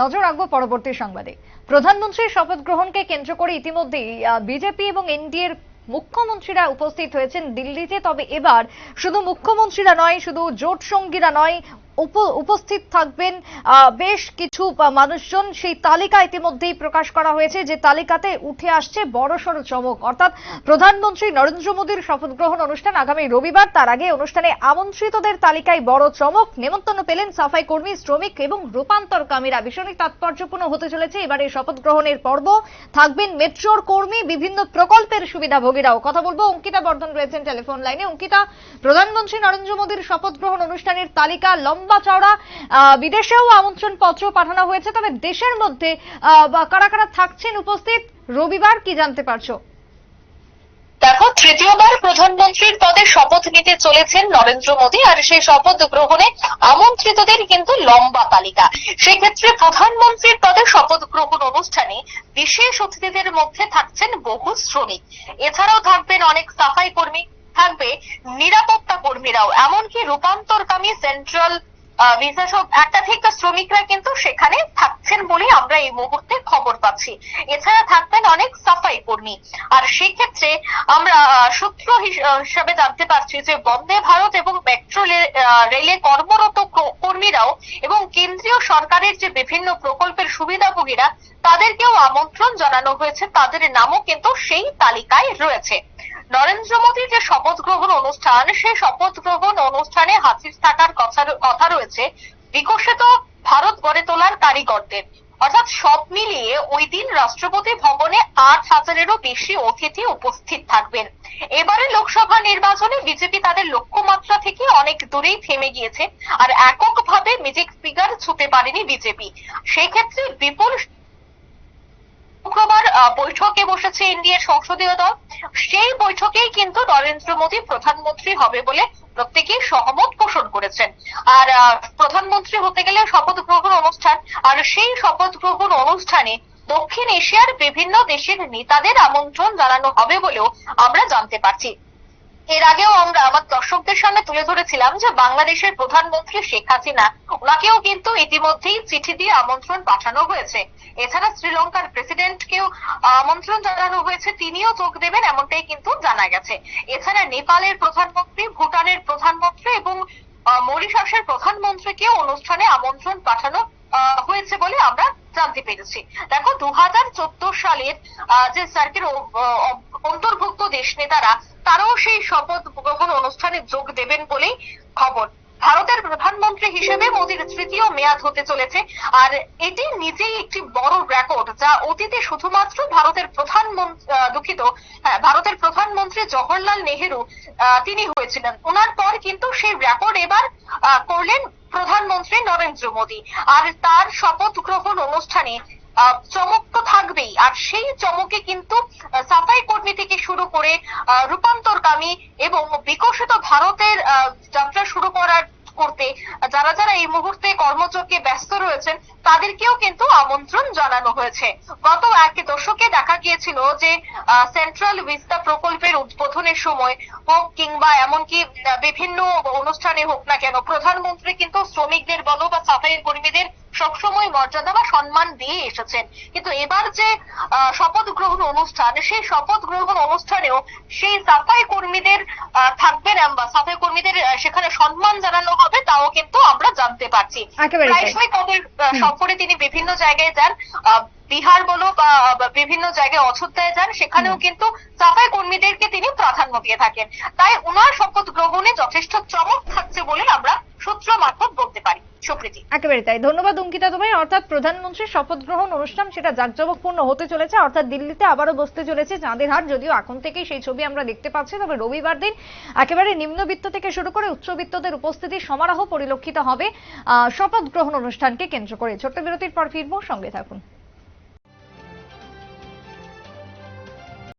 নজর রাখব পরবর্তী সংবাদে। প্রধানমন্ত্রীর শপথ গ্রহণকে কেন্দ্র করে ইতিমধ্যেই বিজেপি এবং এনডিএর মুখ্যমন্ত্রীরা উপস্থিত হয়েছেন দিল্লিতে। তবে এবার শুধু মুখ্যমন্ত্রীরা নয়, শুধু জোট সঙ্গীরা নয় উপস্থিত থাকবেন বেশ কিছু মানুষজন সেই তালিকা ইতিমধ্যেই প্রকাশ করা হয়েছে যে তালিকাতে উঠে আসছে বড়সড় চমক। অর্থাৎ প্রধানমন্ত্রী নরেন্দ্র মোদীর শপথ গ্রহণ অনুষ্ঠান আগামী রবিবার। তার আগে অনুষ্ঠানে আমন্ত্রিতদের তালিকায় বড় চমক। নেমন্তন্ন পেলেন সাফাই কর্মী, শ্রমিক এবং রূপান্তরকামীরা। ভীষণই তাৎপর্যপূর্ণ হতে চলেছে এবার এই শপথ গ্রহণের পর্ব। থাকবেন মেট্রোর কর্মী, বিভিন্ন প্রকল্পের সুবিধাভোগীরাও। কথা বলব, অঙ্কিতা বর্ধন রয়েছেন টেলিফোন লাইনে। অঙ্কিতা, প্রধানমন্ত্রী নরেন্দ্র মোদীর শপথ গ্রহণ অনুষ্ঠানের তালিকা লম্বা চওড়া আহ, বিদেশেও আমন্ত্রণ পত্র পাঠানো হয়েছে তবে দেশের মধ্যে কারা কারা থাকছেন উপস্থিত রবিবার কি জানতে পারছ? দেখো তৃতীয়বার প্রধানমন্ত্রীর পদে শপথ নিতে চলেছেন নরেন্দ্র মোদী আর সেই শপথ গ্রহণে আমন্ত্রিতদের কিন্তু লম্বা তালিকা। সেক্ষেত্রে প্রধানমন্ত্রীর পদে শপথ গ্রহণ অনুষ্ঠানে বিশেষ অতিথিদের মধ্যে থাকছেন বহু শ্রমিক। এছাড়াও থাকবেন অনেক সাফাই কর্মী থাকবে নিরাপত্তা কর্মীরাও এমনকি রূপান্তরকামী সেন্ট্রাল সব একাধিক শ্রমিকরা কিন্তু সেখানে থাকছেন বলে আমরা এই মুহূর্তে খবর পাচ্ছি। এছাড়া থাকবেন অনেক সাফাই কর্মী। আর সেক্ষেত্রে আমরা সূত্র হিসাবে জানতে পারছি যে বন্দে ভারত এবং মেট্রো রেলে কর্মরত কর্মীরাও এবং কেন্দ্রীয় সরকারের যে বিভিন্ন প্রকল্পের সুবিধাভোগীরা, তাদেরকেও আমন্ত্রণ জানানো হয়েছে। তাদের নামও কিন্তু সেই তালিকায় রয়েছে। নরেন্দ্র মোদীর যে শপথ গ্রহণ অনুষ্ঠান, সেই শপথ গ্রহণ অনুষ্ঠানে হাজির থাকার কথা রয়েছে বিকশিত ভারত গড়ে তোলার কারিগরদের। অর্থাৎ সব মিলিয়ে ওই দিন রাষ্ট্রপতি ভবনে আট হাজারেরও বেশি অতিথি উপস্থিত থাকবেন। এবারে লোকসভা নির্বাচনে বিজেপি তাদের লক্ষ্যমাত্রা থেকে অনেক দূরেই থেমে গিয়েছে আর এককভাবে ম্যাজিক ফিগার ছুতে পারেনি বিজেপি। সেক্ষেত্রে বিপুল শুক্রবার বৈঠকে বসেছে ইন্ডিয়ার সংসদীয় দল। সেই বৈঠকেই কিন্তু নরেন্দ্র মোদী প্রধানমন্ত্রী হবে বলে প্রত্যেকেই সহমত পোষণ করেছেন। আর প্রধানমন্ত্রী হতে গেলে শপথ গ্রহণ অনুষ্ঠান, আর সেই শপথ গ্রহণ অনুষ্ঠানে দক্ষিণ এশিয়ার বিভিন্ন দেশের নেতাদের আমন্ত্রণ জানানো হবে বলেও আমরা জানতে পারছি। এর আগেও আমরা আমার দর্শকদের সামনে তুলে ধরেছিলাম যে বাংলাদেশের প্রধানমন্ত্রী শেখ হাসিনা, ওনাকেও কিন্তু ইতিমধ্যেই চিঠি দিয়ে আমন্ত্রণ পাঠানো হয়েছে। এছাড়া শ্রীলঙ্কার প্রেসিডেন্টকেও আমন্ত্রণ জানানো হয়েছে, তিনিও যোগ দেবেন এমনটাই কিন্তু জানা গেছে। এছাড়া নেপালের প্রধানমন্ত্রী, ভুটানের প্রধানমন্ত্রী এবং মরিশাসের প্রধানমন্ত্রীকেও অনুষ্ঠানে আমন্ত্রণ পাঠানো হয়েছে বলে আমরা জানতে পেরেছি। দেখো দু হাজার চোদ্দ সালের যে সার্কের অন্তর্ভুক্ত দেশ নেতারা তারাও সেই শপথ গ্রহণ অনুষ্ঠানে যোগ দেবেন বলেই খবর। ভারতের প্রধানমন্ত্রী হিসেবে মোদীর তৃতীয় মেয়াদ হতে চলেছে আর এটি নিজেই একটি বড় রেকর্ড যা অতীতে শুধুমাত্র ভারতের প্রধানমন্ত্রী দুঃখিত হ্যাঁ, ভারতের প্রধানমন্ত্রী জওহরলাল নেহেরু তিনি হয়েছিলেন। ওনার পর কিন্তু সেই রেকর্ড এবার করলেন প্রধানমন্ত্রী নরেন্দ্র মোদী। আর তার শপথ গ্রহণ অনুষ্ঠানে চমক তো থাকবেই। আর সেই চমকে কিন্তু সাফাই কর্মী থেকে শুরু করে রূপান্তরকামী এবং বিকশিত ভারতের যাত্রা শুরু করার করতে, যারা যারা এই মুহূর্তে কর্মযজ্ঞে ব্যস্ত রয়েছেন, তাদেরকেও কিন্তু আমন্ত্রণ জানানো হয়েছে। গত এক দশকে দেখা গিয়েছিল যে সেন্ট্রাল ভিস্তা প্রকল্পের উদ্বোধনের সময় হোক কিংবা এমনকি বিভিন্ন অনুষ্ঠানে হোক না কেন, প্রধানমন্ত্রী কিন্তু শ্রমিকদের বলো বা সাফাই কর্মীদের সবসময় মর্যাদা বা সম্মান দিয়ে এসেছেন। কিন্তু এবার যে আহ, শপথ গ্রহণ অনুষ্ঠান সেই শপথ গ্রহণ অনুষ্ঠানেও সেই সাফাই কর্মীদের থাকবেন বা সাফাই কর্মীদের সেখানে সম্মান জানানো হবে তাও কিন্তু আমরা জানতে পারছি। প্রায়শই তাদের সফরে তিনি বিভিন্ন জায়গায় যান আহ, বিহার বলো বা বা বিভিন্ন জায়গায় অযোধ্যায় যান সেখানেও কিন্তু সাফাই কর্মীদেরকে তিনি প্রাধান্য দিয়ে থাকেন। তাই ওনার শপথ গ্রহণে যথেষ্ট চমক থাকছে বলে আমরা সূত্র মারফত বলতে পারি। সুপ্রীতি একেবারে তাই। ধন্যবাদ, অঙ্কিতা তোমায়। অর্থাৎ প্রধানমন্ত্রীর শপথ গ্রহণ অনুষ্ঠান সেটা জাঁকজমকপূর্ণ হতে চলেছে। অর্থাৎ দিল্লিতে আবারও বসতে চলেছে চাঁদের হাট, যদিও এখন থেকেই সেই ছবি আমরা দেখতে পাচ্ছি। তবে রবিবার দিন একেবারে নিম্নবিত্ত থেকে শুরু করে উচ্চবিত্তদের উপস্থিতি সমারোহ পরিলক্ষিত হবে শপথ গ্রহণ অনুষ্ঠানকে কেন্দ্র করে। ছোট্ট বিরতির পর ফিরবো, সঙ্গে থাকুন।